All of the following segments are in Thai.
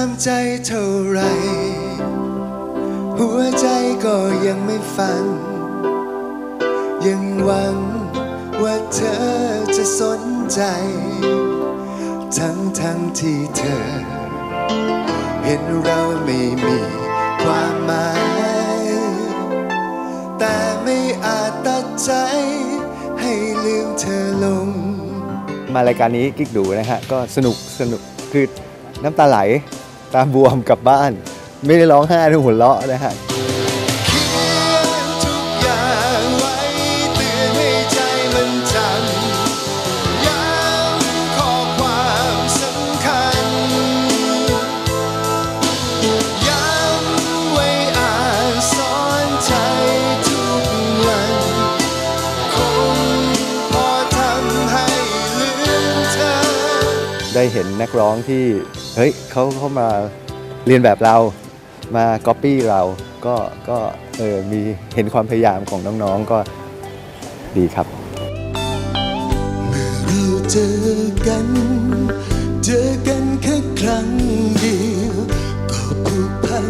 ามใจเท่าไร หัวใจก็ยังไม่ฟัง ยังหวังว่าเธอจะสนใจ ทั้งทั้งที่เธอ เห็นเราไม่มีความหมาย แต่ไม่อาจตัดใจให้ลืมเธอลง มารายการนี้กิ๊กดูนะฮะ ก็สนุกสนุกคือน้ำตาไหล ตาบวมกลับบ้าน ไม่ได้ร้องไห้หรือหัวเราะนะฮะเขียนทุกอย่างไว้เตือนให้ใจมันจำย้ำข้อความสำคัญย้ำไว้อ่านสอนใจทุกวันคงพอทำให้ลืมเธอได้เห็นนักร้องที่ เฮ้ยเขาเขามาเรียนแบบเรามาก๊อปปี้เราก็ก็เออมีเห็นความพยายามของน้องๆก็ดีครับเราเจอกัน เจอกันแค่ครั้งเดียวก็ผูกพัน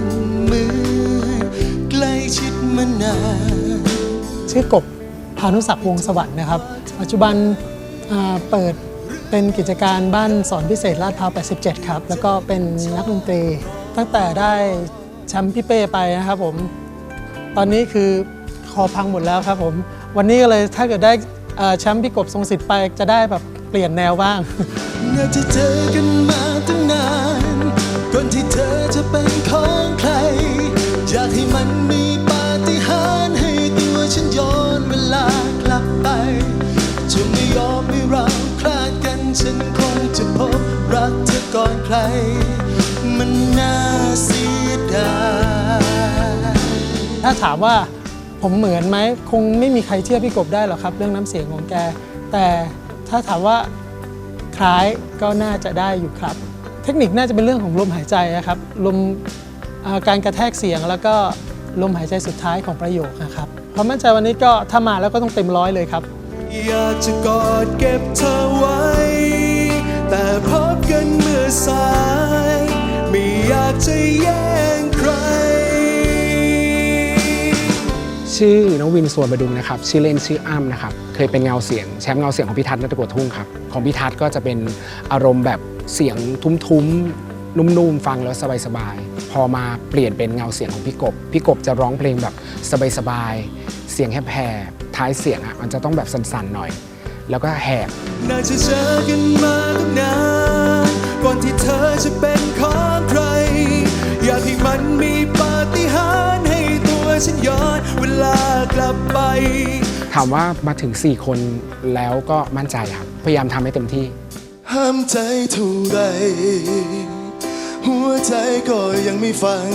เหมือนใกล้ชิดมานานชื่อกบพานุศักดิ์วงศ์สวัสดิ์นะครับ ปัจจุบันอ่าเปิด เป็นกิจการบ้านสอนพิเศษลาดพร้าว87 ครับ แล้วก็เป็นนักดนตรี ตั้งแต่ได้แชมป์พี่เป้ไปนะครับผม ตอนนี้คือคอพังหมดแล้วครับผม วันนี้ก็เลยถ้าเกิดได้แชมป์พี่กบทรงสิทธิ์ไปจะได้แบบเปลี่ยนแนวบ้าง ฉันคงจะพบรักเธอก่อนใคร มันน่าเสียดายถ้าถามว่าผมเหมือนไหมคงไม่มีใครเทียบพี่กบได้หรอกครับ เรื่องน้ำเสียงของแก แต่ถ้าถามว่าคล้ายก็น่าจะได้อยู่ครับ เทคนิคน่าจะเป็นเรื่องของลมหายใจนะครับลมการกระแทกเสียงแล้วก็ลมหายใจสุดท้ายของประโยคนะครับความมั่นใจวันนี้ก็ถ้ามาแล้วก็ต้องเต็มร้อยเลยครับอยากจะกอดเก็บเธอไว้ แต่พบกันเมื่อสาย ไม่อยากจะแย่งใคร ชื่อน้องวินสวนประดุงนะครับ ชื่อเล่นชื่ออ้ำนะครับ เคยเป็นเงาเสียง แชมป์เงาเสียงของพิทัศน์นัตะกัวทุ่งครับ ของพิทัศน์ก็จะเป็นอารมณ์แบบเสียงทุ้มๆ นุ่มๆ ฟังแล้วสบายๆ พอมาเปลี่ยนเป็นเงาเสียงของพี่กบ พี่กบจะร้องเพลงแบบสบายๆ เสียงแหบๆท้ายเสียงอะมันจะต้องแบบสั่นๆหน่อย แล้วก็แหบน่าจะเจอกันมาตั้งนานก่อนที่เธอจะเป็นของใคร อยากให้มันมีปาฏิหาริย์ให้ตัวฉันย้อนเวลากลับไป ถามว่ามาถึง 4 คนแล้วก็มั่นใจครับ พยายามทำให้เต็มที่ ห้ามใจเท่าไรหัวใจก็ยังไม่ฟัง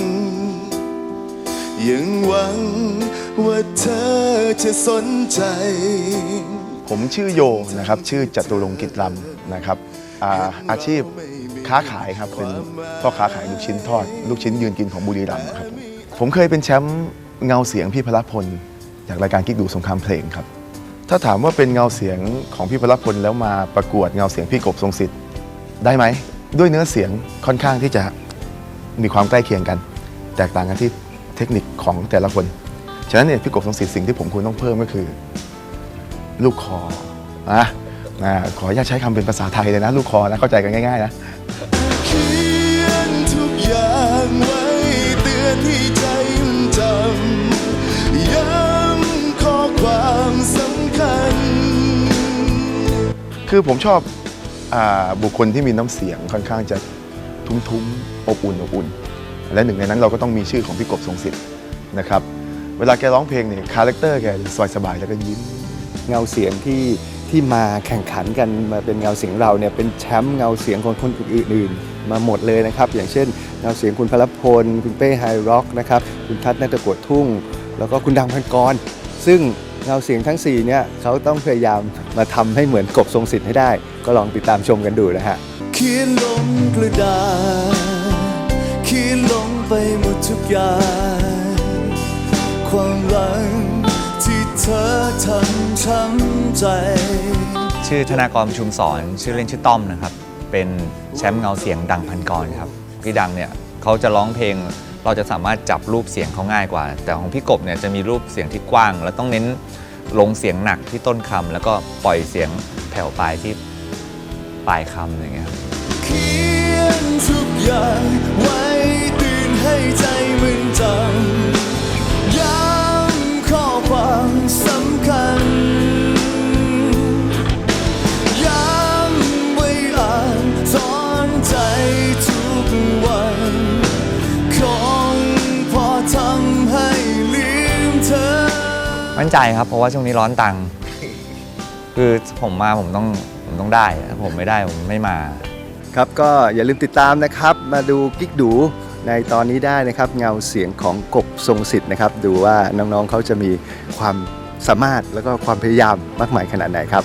ยังหวังว่าเธอจะสนใจ ผมชื่อโยนะครับชื่อจตุรงค์กิจลำนะครับอาอาชีพค้าขายครับเป็นพ่อค้าขายลูกชิ้นทอด ลูกชิ้นยืนกินของบุรีรัมย์ครับผมผมเคยเป็นแชมป์เงาเสียงพี่พลพลจากรายการกิ๊กดูสงครามเพลงครับถ้าถามว่าเป็นเงาเสียงของพี่พลพลแล้วมาประกวดเงาเสียงพี่กบทรงสิทธิ์ได้ไหมด้วยเนื้อเสียงค่อนข้างที่จะมีความใกล้เคียงกัน แตกต่างกันที่เทคนิคของแต่ละคน ฉะนั้นเนี่ยพี่กบทรงสิทธิ์สิ่งที่ผมควรต้องเพิ่มก็คือ ลูกคอนะนะขออนุญาตใช้คำเป็นภาษาไทยเลยนะ ลูกคอนะเข้าใจกันง่าย ๆ นะเขียนทุกอย่างไว้เตือนให้ใจมันจำย้ำข้อความสำคัญ คือผมชอบอาบุคคลที่มีน้ำเสียงค่อนข้างจะทุ้มๆอบอุ่นอบอุ่น และหนึ่งในนั้นเราก็ต้องมีชื่อของพี่กบทรงสิทธิ์นะครับ เวลาแกร้องเพลงเนี่ยคาแรคเตอร์แกสบายๆแล้วก็ยิ้ม เงาเสียงที่ที่มาแข่งขันกันมาเป็นเงาเสียงเราเนี่ยเป็นแชมป์เงาเสียงของคนอื่นๆ มาหมดเลยนะครับ อย่างเช่นเงาเสียงคุณพลพล คุณเป้ไฮร็อกนะครับคุณทัศน์นัตกวดทุ่ง แล้วก็คุณดังพันกร ซึ่งเงาเสียงทั้ง4เนี่ยเขาต้องพยายามมาทำให้เหมือนกบทรงสิทธิ์ให้ได้ ก็ลองติดตามชมกันดูนะฮะเขียนลงกระดาษเขียนลงไปหมดทุกอย่างความหลัง เธอทำช้ำใจ ชื่อธนากรชุมสอนชื่อเล่นชื่อต้อมนะครับ เป็นแชมป์เงาเสียงดังพันกรครับพี่ดังเนี่ยเขาจะร้องเพลงเราจะสามารถจับรูปเสียงเขาง่ายกว่า แต่ของพี่กบเนี่ยจะมีรูปเสียงที่กว้าง แล้วต้องเน้นลงเสียงหนักที่ต้นคำแล้วก็ปล่อยเสียงแผ่วปลายที่ปลายคำอย่างเงี้ยครับ มั่นใจครับ เพราะว่าช่วงนี้ร้อนตังค์คือผมมาผมต้องผมต้องได้ถ้าผมไม่ได้ผมไม่มา ครับก็อย่าลืมติดตามนะครับ มาดูกิ๊กดูในตอนนี้ได้นะครับ เงาเสียงของกบทรงสิทธิ์นะครับ ดูว่าน้องๆเขาจะมีความสามารถแล้วก็ความพยายามมากมายขนาดไหนครับ